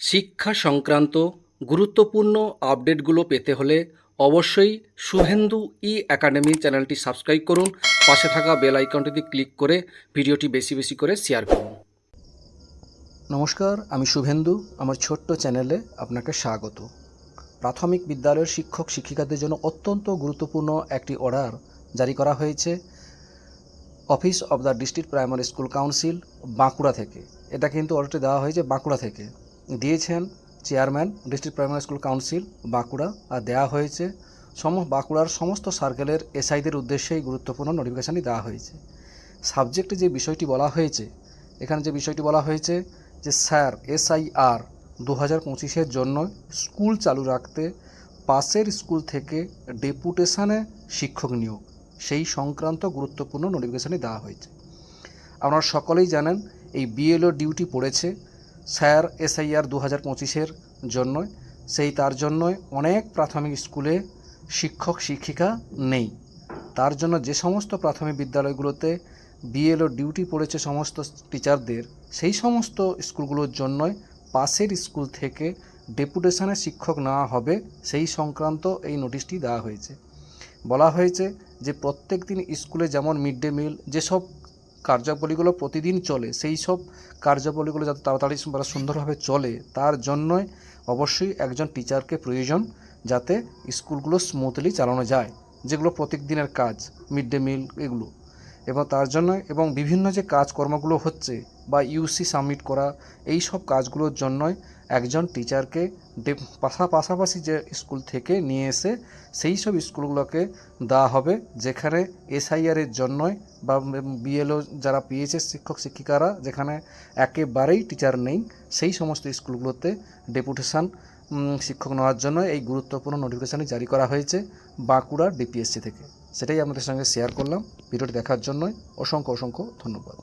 শিক্ষা সংক্রান্ত গুরুত্বপূর্ণ আপডেটগুলো পেতে হলে অবশ্যই শুভেন্দু ই একাডেমি চ্যানেলটি সাবস্ক্রাইব করুন। পাশে থাকা বেল আইকনটিতে ক্লিক করে ভিডিওটি বেশি বেশি করে শেয়ার করুন। নমস্কার, আমি শুভেন্দু। আমার ছোট্ট চ্যানেলে আপনাকে স্বাগত। প্রাথমিক বিদ্যালয়ের শিক্ষক শিক্ষিকাদের জন্য অত্যন্ত গুরুত্বপূর্ণ একটি অর্ডার জারি করা হয়েছে office of the district primary school council Bankura থেকে। এটা কিন্তু অর্ডারটি দেওয়া হয়েছে বাঁকুড়া থেকে। দিয়েছেন chairman, district primary school council, Bankura, আর দেওয়া হয়েছে। সম, বাঁকুড়ার সমস্ত সার্কেলের এসআইদের উদ্দেশ্যে এই গুরুত্বপূর্ণ নোটিফিকেশানটি দেওয়া হয়েছে। সাবজেক্টে যে বিষয়টি বলা হয়েছে, এখানে যে বিষয়টি বলা হয়েছে যে, স্যার, এসআইআর দু হাজার পঁচিশের জন্য স্কুল চালু রাখতে পাশের স্কুল থেকে ডেপুটেশানে শিক্ষক নিয়োগ। সেই সংক্রান্ত গুরুত্বপূর্ণ নোটিফিকেশানই দেওয়া হয়েছে। আপনারা সকলেই জানেন, এই বিএলও ডিউটি পড়েছে। স্যার এসআইআর দু হাজার পঁচিশের জন্য সেই তার জন্যই অনেক প্রাথমিক স্কুলে শিক্ষক, শিক্ষিকা নেই। তার জন্য যে সমস্ত প্রাথমিক বিদ্যালয়গুলোতে বিএলও ডিউটি পড়েছে সমস্ত টিচারদের, সেই সমস্ত স্কুলগুলোর জন্যই পাশের স্কুল থেকে ডেপুটেশনে শিক্ষক নেওয়া হবে, সেই সংক্রান্ত এই নোটিশটি দেওয়া হয়েছে। বলা হয়েছে যে প্রত্যেক দিন স্কুলে যেমন মিড ডে মিল, যেসব কার্যাবলীগুলো প্রতিদিন চলে, সেই সব কার্যাবলীগুলো যাতে তাড়াতাড়ি বা সুন্দরভাবে চলে, তার জন্যই অবশ্যই একজন টিচারকে প্রয়োজন যাতে স্কুলগুলো স্মুথলি চালানো যায়, যেগুলো প্রত্যেক দিনের কাজ মিড ডে মিল এগুলো। এবং তার জন্য এবং বিভিন্ন যে কাজকর্মগুলো হচ্ছে বা ইউসি সাবমিট করা, এই সব কাজগুলোর জন্যই একজন টিচারকে পাশাপাশি যে স্কুল থেকে নিয়ে এসে সেই সব স্কুলগুলোকে দেওয়া হবে, যেখানে এসআইআরের জন্যই বা বিএলও যারা পেয়েছে শিক্ষক, শিক্ষিকারা, যেখানে একেবারেই টিচার নেই, সেই সমস্ত স্কুলগুলোতে ডেপুটেশন শিক্ষক নেওয়ার জন্য এই গুরুত্বপূর্ণ নোটিফিকেশানটি জারি করা হয়েছে বাঁকুড়া ডিপিএসসি থেকে। সেটাই আপনাদের সঙ্গে শেয়ার করলাম। ভিডিওটি দেখার জন্যই অসংখ্য অসংখ্য ধন্যবাদ।